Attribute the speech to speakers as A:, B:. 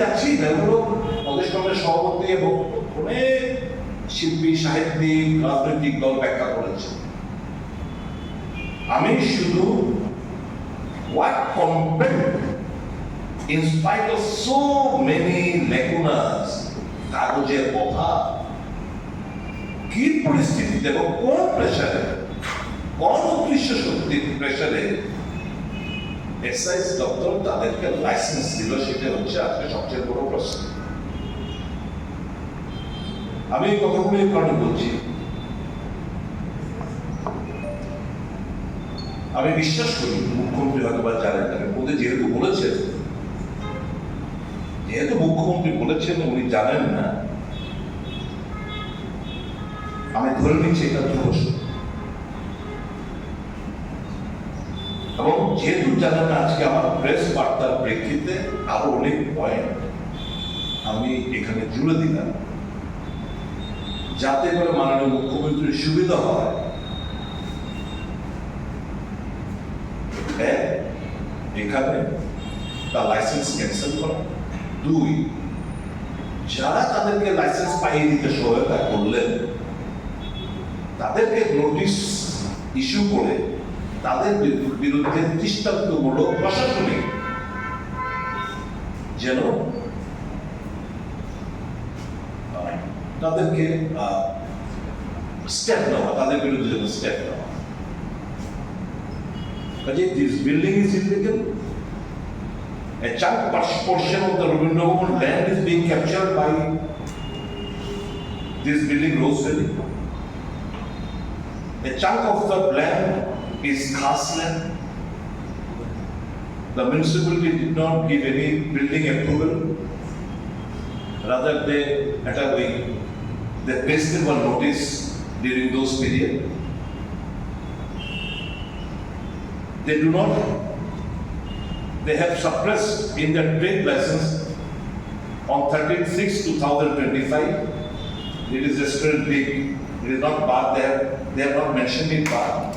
A: যাচ্ছি কংগ্রেস সভাপতি এবং অনেক শিল্পী, সাহিত্যিক, রাজনৈতিক দল ব্যাখ্যা করেছে। আমি শুধু what compelled in so many কাগজের অভাব কি পরিস্থিতিতে এবং কোন প্রেশারে কোন অদৃশ্য শক্তির প্রেশারে এক্সাইজ দপ্তর তাদেরকে লাইসেন্স দিল, সেটা হচ্ছে আজকে সবচেয়ে বড় প্রশ্ন। আমি এই কথাগুলো এই কারণে বলছি? আমি বিশ্বাস করি মুখ্যমন্ত্রী হয়তো বা জানেন না ওদের যেহেতু বলেছেন, যেহেতু মুখ্যমন্ত্রী বলেছেন, উনি জানেন না, আমি ধরে নিচ্ছি এটা ধ্রুবস এবং যেহেতু জানেন আজকে আমার প্রেস বার্তার প্রেক্ষিতে আরও অনেক পয়েন্ট আমি এখানে জুড়ে দিলাম, যাতে করে মাননীয় মুখ্যমন্ত্রীর সুবিধা হয়। এখানে তার লাইসেন্স ক্যান্সেল করা। দুই, যারা তাদেরকে লাইসেন্স পাইয়ে দিতে সহায়তা করলেন, তাদেরকে নোটিশ ইস্যু করে তাদের বিরুদ্ধে দৃষ্টান্তমূলক প্রশাসনিক যেন তাদেরকে স্টেপ নেওয়া তাদের বিরুদ্ধে যেন স্টেপ নেওয়া কাজে this building is illegal A chunk portion of the Rabindra land is being captured by this building Rose Valley. A chunk of the land is khas. The municipality did not give any building approval. Rather they, at a way, they pasted one notice during those period. They do not, they have suppressed in their trade license on 13 2025. It is restaurant big, it is not bar there, they have not mentioned it bar.